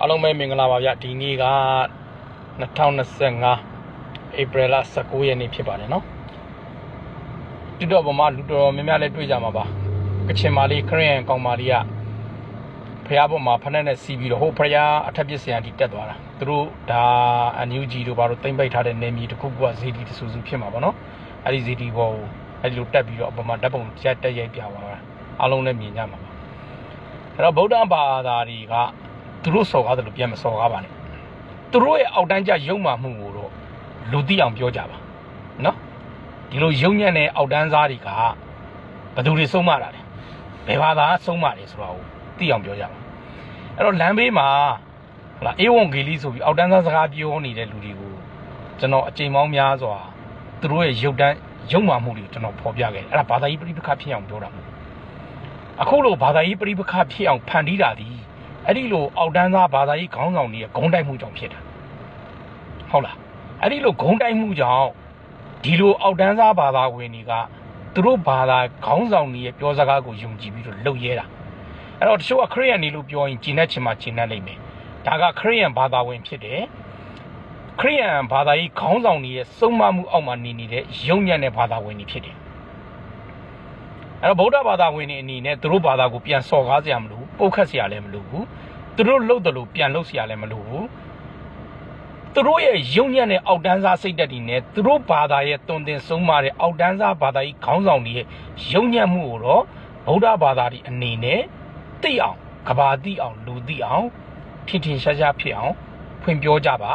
အားလုံးပဲမင်္ဂလာပါဗျဒီနေ့က2025ဧပြီလ19ရက်နေ့ဖြစ်ပါတယ်နော်တိတော့ဗမာလူတော်များများလည်းတွေ့ကြမှာပါကချင်မာလေးခရစ်ယာန်ကောင်မာလေးက ဖះပေါ်မှာဖက်နဲ့နဲ့စီးပြီးတော့ဟိုဖះအထက်ပစ်စရန်တီတက်သွားတာသူတို့ဒါအန်ယူဂျီတို့ဘာလို့တင်ပိတ်ထားတဲ့နေမီတစ်ခုခုကဇီဒီတဆူဆူဖြစ်မှာပေါ့နော်အဲ့ဒီဇီဒီဘောကိုအဲ့ဒီလိုတက်ပြီးတော့အပေါ်မှာဓာတ်ပုံချက်တက်ရိုက်ပြသွားတာအားလုံးလည်းမြင်ကြမှာပါအဲ့တော့ဗုဒ္ဓဘာသာတွေကသူတို့စော်ကားတယ်လို့ပြန်မစော်ကားပါနဲ့သူတို့ရဲ့အောက်တန်းကျရုံမှမှုကိုတော့လူသိအောင်ပြောကြပါနော်ဒီလိုရုံညံ့တဲ့အောက်တန်းစားတွေကဘယ်သူတွေဆုံးမတာလဲဘယ်ဘာသာဆုံးမတယ်ဆိုတာကို သိအောင်ပြောကြပါအဲ့တော့လမ်းဘေးမှာဟလာအေဝံဂေလိဆိုပြီးအောက်တန်းစားစကားပြောနေတဲ့လူတွေကိုကျွန်တော်အချိန်ပေါင်းများစွာသူတို့ရဲ့ရုပ်တန်းရုံမှမှုတွေကိုကျွန်တော်ဖော်ပြခဲ့တယ်အဲ့ဒါဘာသာရေးပြိပခဖြစ်အောင်ပြောတာမဟုတ်ဘူးအခုလိုဘာသာရေးပြိပခဖြစ်အောင်ဖန်တီးတာဒီအဲ့ဒီလိုအောက်တန်းသားဘာသာရေးခေါင်းဆောင်တွေရဲ့ဂုံတိုက်မှုကြောင့်ဖြစ်တာဟုတ်လားအဲ့ဒီလိုဂုံတိုက်မှုကြောင့်ဒီလိုအောက်တန်းသားဘာသာဝင်တွေကသူတို့ဘာသာခေါင်းဆောင်တွေရဲ့ပြောစကားကိုယုံကြည်ပြီးတော့လှုပ်ရဲတာ အဲ့တော့တချို့ကခရိယန်နေလို့ပြောရင်ဂျင်းနဲ့ချင်မှဂျင်းနဲ့လိမ့်မယ်ဒါကခရိယန်ဘာသာဝင်ဖြစ်တယ်ခရိယန်ဘာသာရေးခေါင်းဆောင်တွေရဲ့စုံမမှုအောက်မှာနေနေတဲ့ယုံညံ့တဲ့ဘာသာဝင်တွေဖြစ်တယ်အဲ့တော့ဗုဒ္ဓဘာသာဝင်တွေအနေနဲ့သူတို့ဘာသာကိုပြန်စော်ကားစရာမလိုဘူးပုတ်ခတ်စရာလည်းမလိုဘူးသူတို့လှုပ်တယ်လို့ပြန်လှုပ်စရာလည်းမလိုဘူးသူတို့ရဲ့ယုံညံ့တဲ့အောက်တန်းစားစိတ်ဓာတ်တွေနဲ့သူတို့ဘာသာရဲ့တုံတင်ဆုံးမတဲ့အောက်တန်းစားဘာသာကြီးခေါင်းဆောင်တွေရဲ့ယုံညံ့မှုကိုတော့ဗုဒ္ဓဘာသာတွေအနေနဲ့ သိအောင်ကဘာသိအောင်လူသိအောင်ထင်ထင်ရှားရှားဖြစ်အောင်ဖွင့်ပြောကြပါ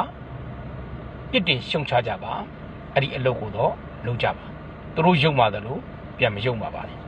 ပြစ်တင်ရှုံချကြပါအဲ့ဒီအလုပ်ကိုတော့လုပ်ကြပါသူတို့ယုံပါတယ်လို့ပြန်မယုံပါပါနဲ့